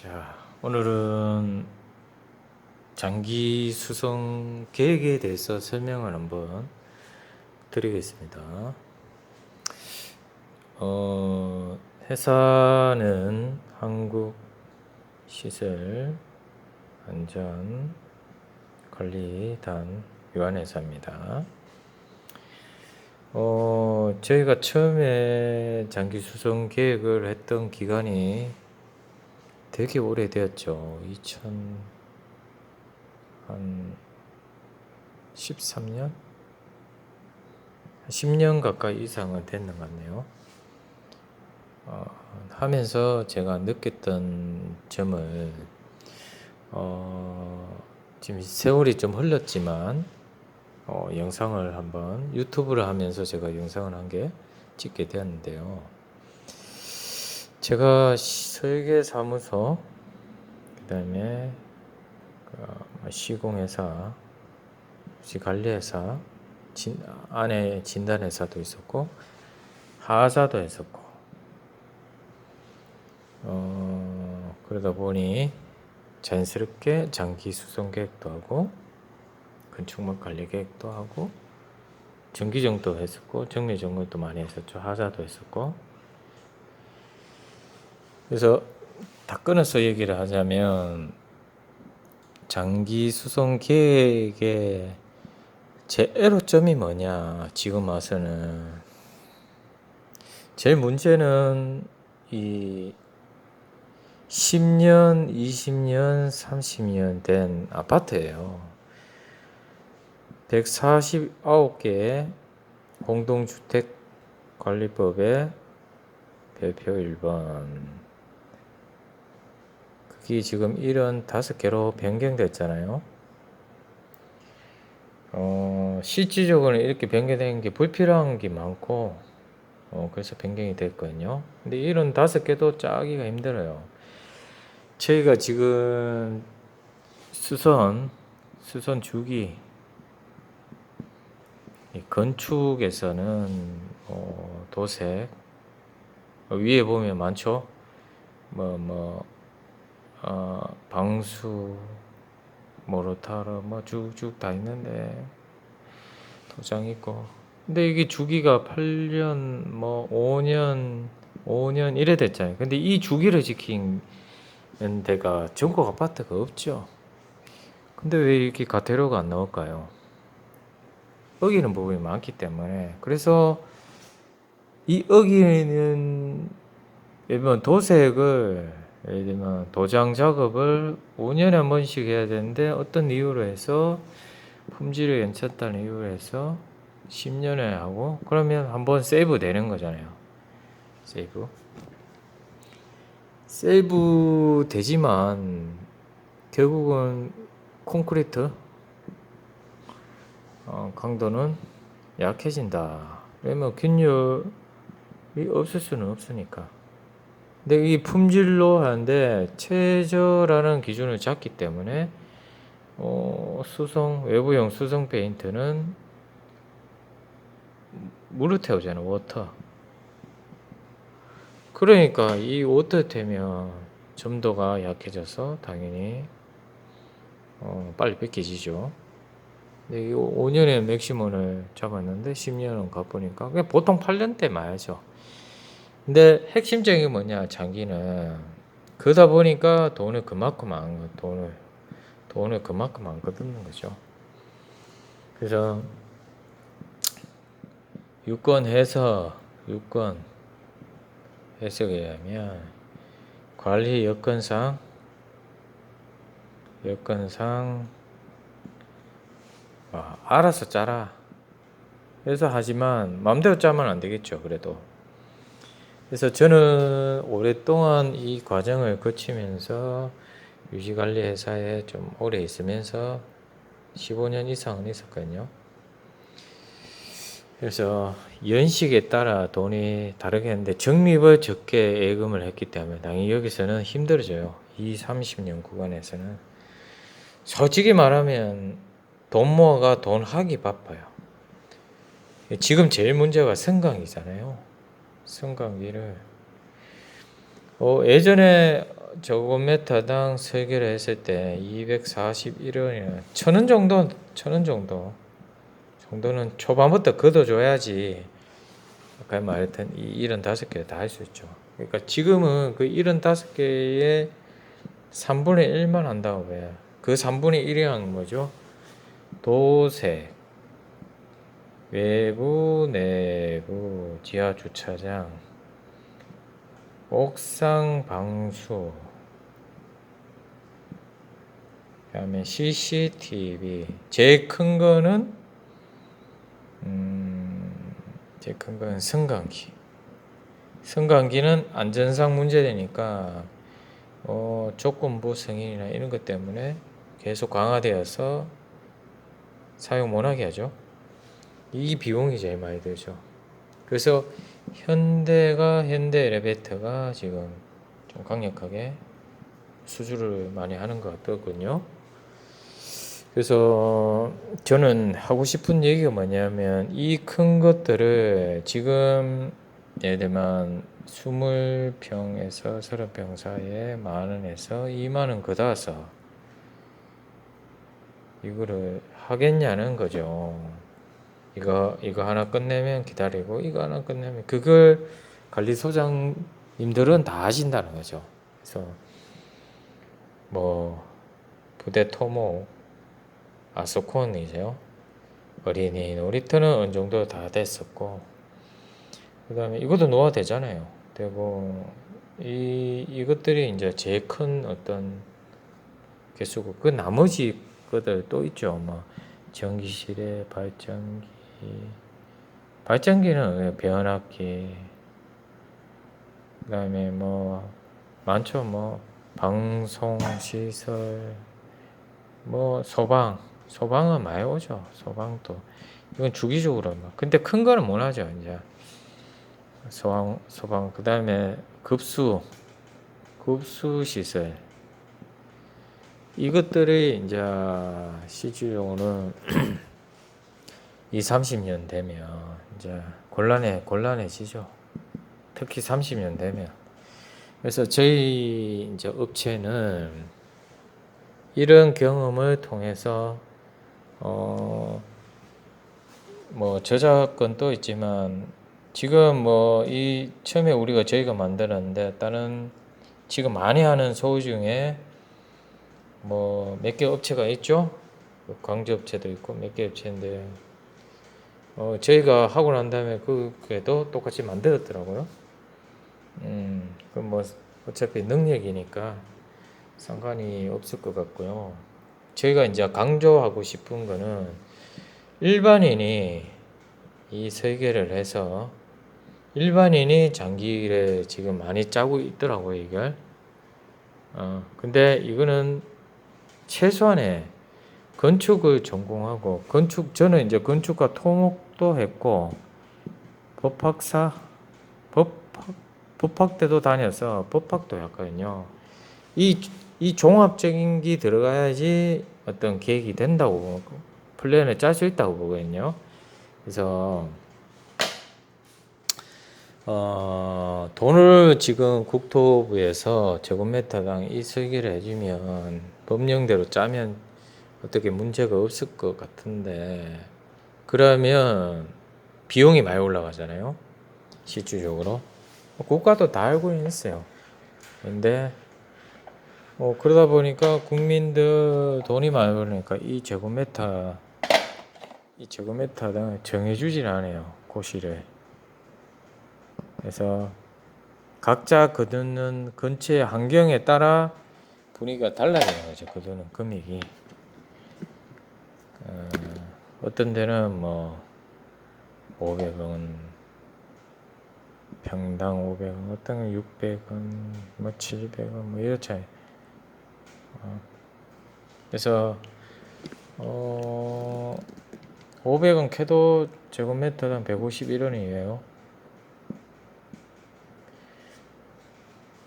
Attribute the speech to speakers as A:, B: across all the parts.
A: 자, 오늘은 장기 수송 계획에 대해서 설명을 한번 드리겠습니다. 어, 회사는 한국 시설 안전 관리단 유한회사입니다. 어, 저희가 처음에 장기 수송 계획을 했던 기간이 되게 오래되었죠. 2000, 한 13년? 10년 가까이 이상은 됐는 것 같네요. 어, 하면서 제가 느꼈던 점을, 어, 지금 세월이 좀 흘렀지만, 어, 영상을 한번 유튜브를 하면서 제가 영상을 한개 찍게 되었는데요. 제가 시- 설계 사무소 그 다음에 그 시공회사, 시 관리회사, 진, 안에 진단회사도 있었고 하사도 했었고 어, 그러다 보니 자연스럽게 장기 수송 계획도 하고 건축물 관리 계획도 하고 정기정도 했었고 정리정돈도 많이 했었죠. 하자도 했었고 그래서 다 끊어서 얘기를 하자면 장기 수송 계획의 제 애로점이 뭐냐 지금 와서는 제일 문제는 이 10년, 20년, 30년 된 아파트예요. 149개 공동주택 관리법의 별표 1번 그게 지금 75개로 변경됐잖아요. 어, 실질적으로는 이렇게 변경된 게 불필요한 게 많고 어, 그래서 변경이 됐거든요. 근데 이런 다섯 개도 짜기가 힘들어요. 저희가 지금 수선 수선 주기 이 건축에서는 어, 도색 어, 위에 보면 많죠. 뭐 뭐 어, 방수 모로타르 뭐 쭉쭉 다 있는데 도장 있고 근데 이게 주기가 8년 뭐 5년 5년 이래 됐잖아요. 근데 이 주기를 지키는 데가 전국 아파트가 없죠. 근데 왜 이렇게 가태료가 안 나올까요? 어기는 부분이 많기 때문에 그래서 이 어기는 들면 도색을 예를 들면 도장 작업을 5년에 한 번씩 해야 되는데 어떤 이유로 해서 품질을 괜찮다는 이유로 해서 10년에 하고 그러면 한번 세이브 되는 거잖아요. 세이브. 세이브 되지만 결국은 콘크리트 어, 강도는 약해진다. 왜냐면 균열이 없을 수는 없으니까. 근데 이 품질로 하는데 최저라는 기준을 잡기 때문에 어, 수성 외부용 수성 페인트는 물을 태우잖아 워터. 그러니까 이 워터 태면 점도가 약해져서 당연히 어, 빨리 이 5년의 맥시멈을 잡았는데 10년은 가보니까 그냥 보통 8년대 마야죠. 근데 핵심적인 게 뭐냐 장기는 그러다 보니까 돈을 그만큼 안 거- 돈을 돈을 그만큼 안 거두는 거죠. 그래서 유권 해서 유권 해석에 의하면 관리 여건상 여건상 아, 알아서 짜라. 그래서 하지만 마음대로 짜면 안 되겠죠. 그래도. 그래서 저는 오랫동안 이 과정을 거치면서 유지관리 회사에 좀 오래 있으면서 15년 이상은 있었거든요. 그래서 연식에 따라 돈이 다르게 했는데 적립을 적게 예금을 했기 때문에 당연히 여기서는 힘들어져요. 이 30년 구간에서는 솔직히 말하면 돈 모아가 돈 하기 바빠요. 지금 제일 문제가 성강이잖아요. 성강기를 어, 예전에 제곱미터당 설계를 했을 때 241원이나 천 원 정도 천 원 정도 정도는 초반부터 걷어줘야지 아까 말했던 이 75개 다 할 수 있죠. 그러니까 지금은 그 75개의 3분의 1만 한다고 왜? 그 3분의 1이란 뭐죠? 도색, 외부, 내부, 지하 주차장, 옥상 방수, 그 다음에 CCTV. 제일 큰 거는 음, 제일 큰 거는 승강기. 승강기는 안전상 문제되니까 어, 조건부 승인이나 이런 것 때문에 계속 강화되어서 사용 못하게 하죠. 이 비용이 제일 많이 들죠. 그래서 현대가 현대 엘리베이터가 지금 좀 강력하게 수주를 많이 하는 것 같더군요. 그래서 저는 하고 싶은 얘기가 뭐냐면 이 큰 것들을 지금 예를 들면 20평에서 30평 사이에 만 원에서 2만 원 걷어서 이거를 하겠냐는 거죠. 이거 이거 하나 끝내면 기다리고 이거 하나 끝내면 그걸 관리소장님들은 다 하신다는 거죠. 그래서 뭐 부대 토목 아소콘이세요. 어린이 놀이터는 어느 정도 다 됐었고 그 다음에 이것도 노화 되잖아요. 되고 이 이것들이 이제 제일 큰 어떤 개수고 그 나머지 것들 또 있죠. 뭐 전기실에 발전기 발전기는 변압기 그 다음에 뭐 많죠. 뭐 방송 시설 뭐 소방 소방은 많이 오죠. 소방도 이건 주기적으로 막 근데 큰 거는 못 하죠. 이제 소방 소방 그 다음에 급수 급수 시설 이것들이 이제 실질적으로는 이 30년 되면 이제 곤란해 곤란해지죠. 특히 30년 되면 그래서 저희 이제 업체는 이런 경험을 통해서 어 뭐 저작권도 있지만 지금 뭐 이 처음에 우리가 저희가 만들었는데 다른 지금 많이 하는 소우 중에 뭐 몇 개 업체가 있죠. 그 광주 업체도 있고 몇 개 업체인데 어 저희가 하고 난 다음에 그게도 똑같이 만들었더라고요. 음, 그럼 뭐 어차피 능력이니까 상관이 없을 것 같고요. 저희가 이제 강조하고 싶은 거는 일반인이 이 설계를 해서 일반인이 장기를 지금 많이 짜고 있더라고요, 이걸. 어, 근데 이거는 최소한의 건축을 전공하고 건축 저는 이제 건축과 토목 도 했고 법학사 법학 법학대도 다녀서 법학도 했거든요. 이, 이 종합적인 게 들어가야지 어떤 계획이 된다고 플랜을 짤 수 있다고 보거든요. 그래서 어, 돈을 지금 국토부에서 제곱미터당 이 설계를 해주면 법령대로 짜면 어떻게 문제가 없을 것 같은데 그러면 비용이 많이 올라가잖아요. 실질적으로 국가도 다 알고 있어요. 근데 뭐 그러다 보니까 국민들 돈이 많이 벌으니까 이 제곱미터 이 제곱미터당 정해주질 않아요. 고시를. 그래서 각자 거두는 근처의 환경에 따라 분위기가 거죠. 거두는 금액이. 어, 어떤 데는 뭐 500원 평당 500원, 어떤 건 600원, 뭐 700원, 뭐 이렇잖아요. 어, 그래서 어 500원 캐도 제곱미터당 151원이에요.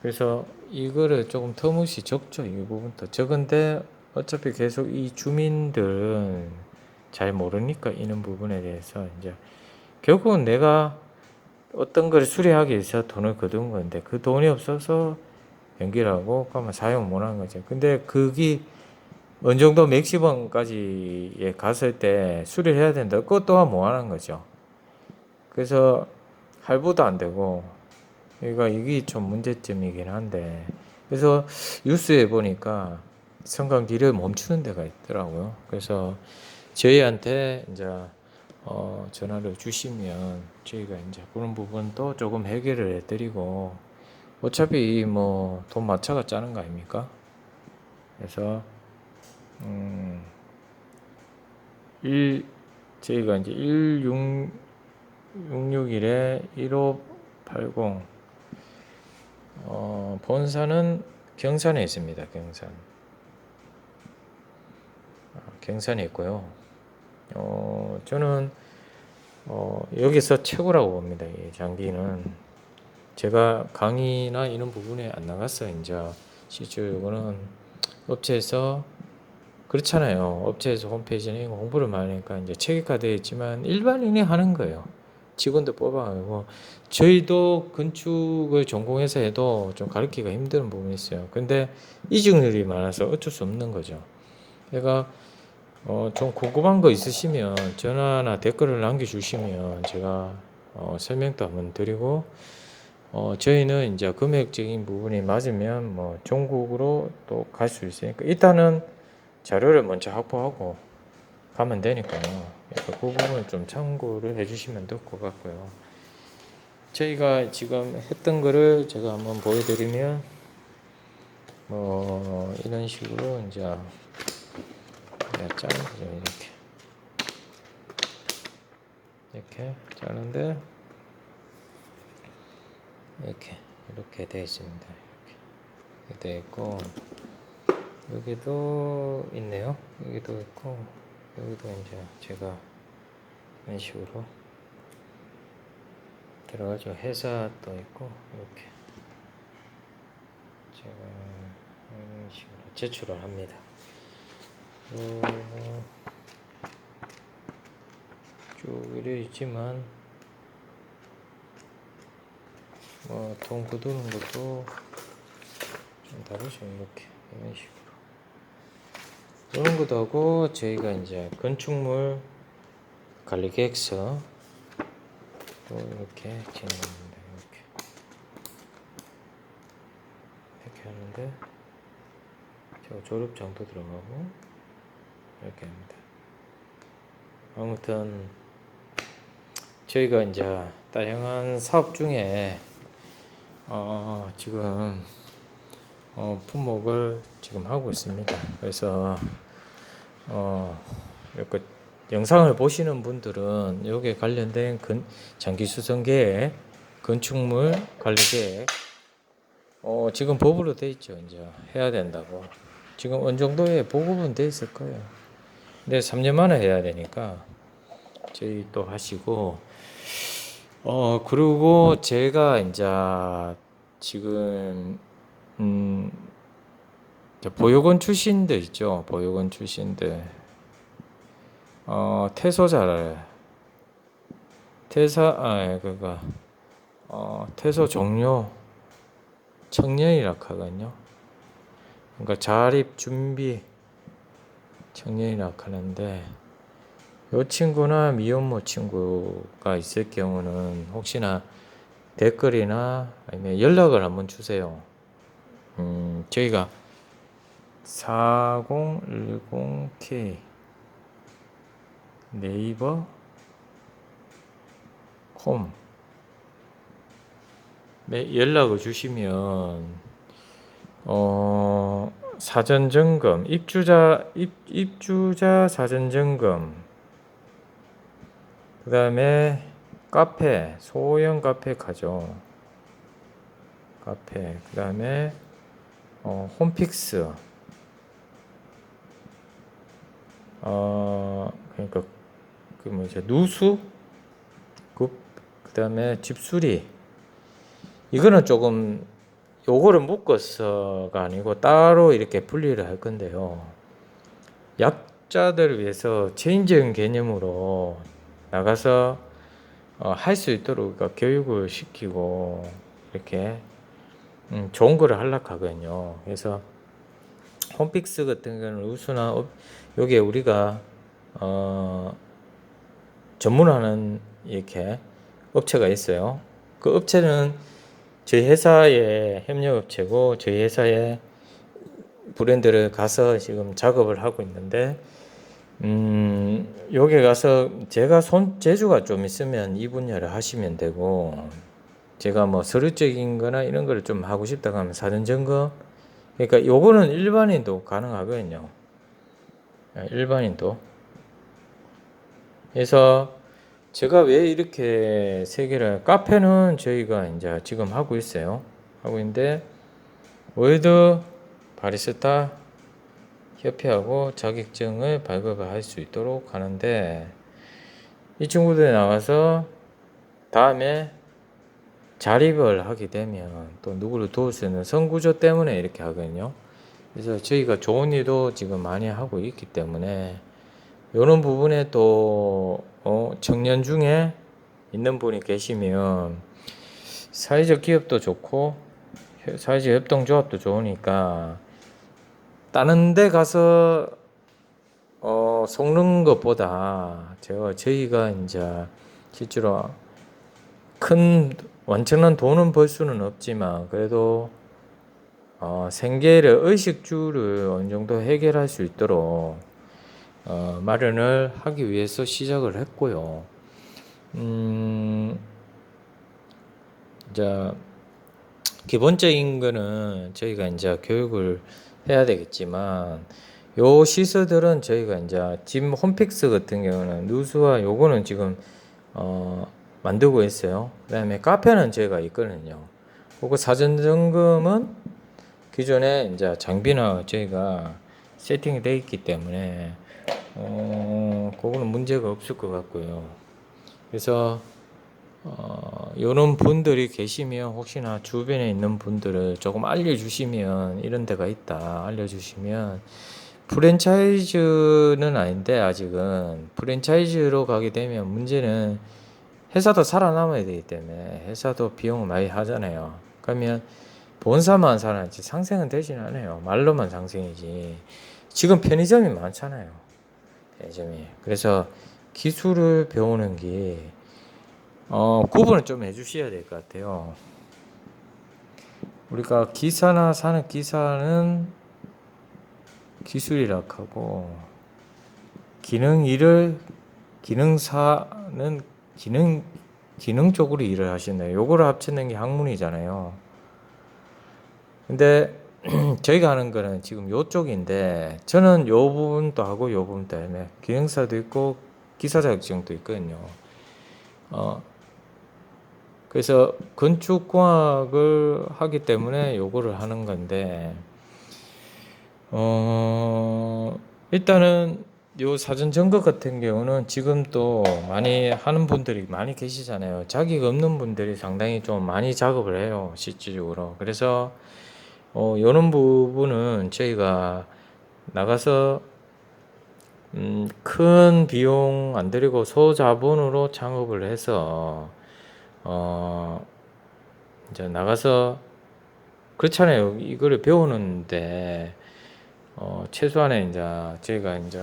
A: 그래서 이거를 조금 터무시 적죠. 이 부분도 적은데 어차피 계속 이 주민들은 잘 모르니까 이런 부분에 대해서 이제 결국은 내가 어떤 걸 수리하기 위해서 돈을 거둔 건데 그 돈이 없어서 연기를 하고 그러면 사용 못 하는 거죠. 근데 그게 어느 정도 맥시멈까지에 갔을 때 수리를 해야 된다. 그것 또한 못 하는 거죠. 그래서 할부도 안 되고 그러니까 이게 좀 문제점이긴 한데 그래서 뉴스에 보니까 성강기를 멈추는 데가 있더라고요. 그래서 저희한테 이제 어 전화를 주시면 저희가 이제 그런 부분도 조금 해결을 해드리고 어차피 뭐 돈 맞춰가 짜는 거 아닙니까? 그래서 음, 1 저희가 이제 16 661에 1580 어, 본사는 경산에 있습니다. 경산. 아, 경산에 있고요. 어, 저는 어, 여기서 최고라고 봅니다. 이 장기는 제가 강의나 이런 부분에 안 나갔어요. 이제 실제 이거는 업체에서 그렇잖아요. 업체에서 홈페이지에 이거 홍보를 많이 하니까 이제 체계화되어 있지만 일반인이 하는 거예요. 직원들 뽑아가지고 저희도 건축을 전공해서 해도 좀 가르치기가 힘든 부분이 있어요. 근데 이중률이 많아서 어쩔 수 없는 거죠. 제가 어, 좀 궁금한 거 있으시면 전화나 댓글을 남겨주시면 제가 어, 설명도 한번 드리고 어, 저희는 이제 금액적인 부분이 맞으면 뭐 전국으로 또 갈 수 있으니까 일단은 자료를 먼저 확보하고 가면 되니까요. 그러니까 그 부분을 좀 참고를 해주시면 될 것 같고요. 저희가 지금 했던 거를 제가 한번 보여드리면 뭐 이런 식으로 이제 내가 짜는 거죠 이렇게 이렇게 짜는데 이렇게 이렇게 되어 있습니다. 이렇게 되어 있고 여기도 있네요. 여기도 있고 여기도 이제 제가 이런 식으로 들어가죠. 회사도 있고 이렇게 제가 이런 식으로 제출을 합니다. 어, 쭉 이래 있지만 뭐돈 굳는 것도 좀 다르죠. 이렇게 이런 식으로. 이런 것도 하고 저희가 이제 건축물 관리 계획서 또 이렇게 진행합니다. 이렇게 이렇게 하는데 저 졸업 장도 들어가고 이렇게 합니다. 아무튼 저희가 이제 다양한 사업 중에 어 지금 어 품목을 지금 하고 있습니다. 그래서 어, 이렇게 영상을 보시는 분들은 여기에 관련된 건, 장기 수성계획, 건축물 관리 계획, 어, 지금 법으로 돼 있죠. 이제 해야 된다고. 지금 어느 정도의 보급은 돼 있을 거예요. 근데 3년 만에 해야 되니까 저희 또 하시고, 어, 그리고 제가 이제 지금, 음, 저 보육원 출신들 있죠. 보육원 출신들. 어, 퇴소자를 퇴사 아 그가 어, 퇴소 종료 청년이라 하거든요. 그러니까 자립 준비 청년이라 하는데 요 친구나 미혼모 친구가 있을 경우는 혹시나 댓글이나 아니면 연락을 한번 주세요. 음, 저희가 4010K 네이버 콤 네, 연락을 주시면 어, 사전 점검 입주자 입, 입주자 사전 점검. 그 다음에 카페 소형 카페 가죠. 카페 그 다음에 어, 홈픽스. 어 그러니까 그 뭐죠 누수 그 그다음에 집수리. 이거는 조금 요거를 묶어서가 아니고 따로 이렇게 분리를 할 건데요. 약자들을 위해서 체인적인 개념으로 나가서 어, 할 수 있도록 그러니까 교육을 시키고 이렇게 음, 좋은 거를 하려고 하거든요. 그래서 홈픽스 같은 경우는 우수나 업, 요게 우리가 어, 전문하는 이렇게 업체가 있어요. 그 업체는 저희 회사의 협력업체고 저희 회사의 브랜드를 가서 지금 작업을 하고 있는데 음, 여기 가서 제가 손 재주가 좀 있으면 이 분야를 하시면 되고 제가 뭐 서류적인 거나 이런 거를 좀 하고 싶다고 하면 사전 점검 그러니까 요거는 일반인도 가능하거든요. 예, 일반인도. 그래서 제가 왜 이렇게 세 개를 카페는 저희가 이제 지금 하고 있어요. 하고 있는데 월드 바리스타 협회하고 자격증을 발급을 할 수 있도록 하는데 이 친구들이 나가서 다음에 자립을 하게 되면 또 누구를 도울 수 있는 선구조 때문에 이렇게 하거든요. 그래서 저희가 좋은 일도 지금 많이 하고 있기 때문에 이런 부분에 또 어, 청년 중에 있는 분이 계시면 사회적 기업도 좋고 사회적 협동조합도 좋으니까 다른 데 가서 어, 속는 것보다 제가 저희가 이제 실제로 큰 완전한 돈은 벌 수는 없지만 그래도 어, 생계를 의식주를 어느 정도 해결할 수 있도록 어, 마련을 하기 위해서 시작을 했고요. 음, 이제 기본적인 거는 저희가 이제 교육을 해야 되겠지만 요 시설들은 저희가 이제 지금 홈픽스 같은 경우는 누수와 요거는 지금 어 만들고 있어요. 그다음에 카페는 저희가 있거든요. 그거 사전 점검은 기존에 이제 장비나 저희가 세팅이 되어 있기 때문에 어 그거는 문제가 없을 것 같고요. 그래서 어, 이런 분들이 계시면 혹시나 주변에 있는 분들을 조금 알려주시면 이런 데가 있다 알려주시면 프랜차이즈는 아닌데 아직은 프랜차이즈로 가게 되면 문제는 회사도 살아남아야 되기 때문에 회사도 비용을 많이 하잖아요. 그러면 본사만 살아야지 상생은 되진 않아요. 말로만 상생이지. 지금 편의점이 많잖아요. 편의점이. 그래서 기술을 배우는 게 어, 구분을 좀 해주셔야 될 것 같아요. 우리가 기사나 사는 기사는 기술이라 하고 기능 일을 기능사는 기능 기능 쪽으로 일을 하시네요. 요거를 합치는 게 학문이잖아요. 근데 저희가 하는 거는 지금 요쪽인데 저는 요 부분도 하고 요 부분도 해요. 기능사도 있고 기사 자격증도 있거든요. 어, 그래서 건축공학을 하기 때문에 요거를 하는 건데 어 일단은 요 사전 점거 같은 경우는 지금 또 많이 하는 분들이 많이 계시잖아요. 자격 없는 분들이 상당히 좀 많이 작업을 해요. 실질적으로. 그래서 어 요런 부분은 저희가 나가서 음, 큰 비용 안 들이고 소자본으로 창업을 해서 어 이제 나가서 그렇잖아요. 이거를 배우는데 어 최소한의 이제 저희가 이제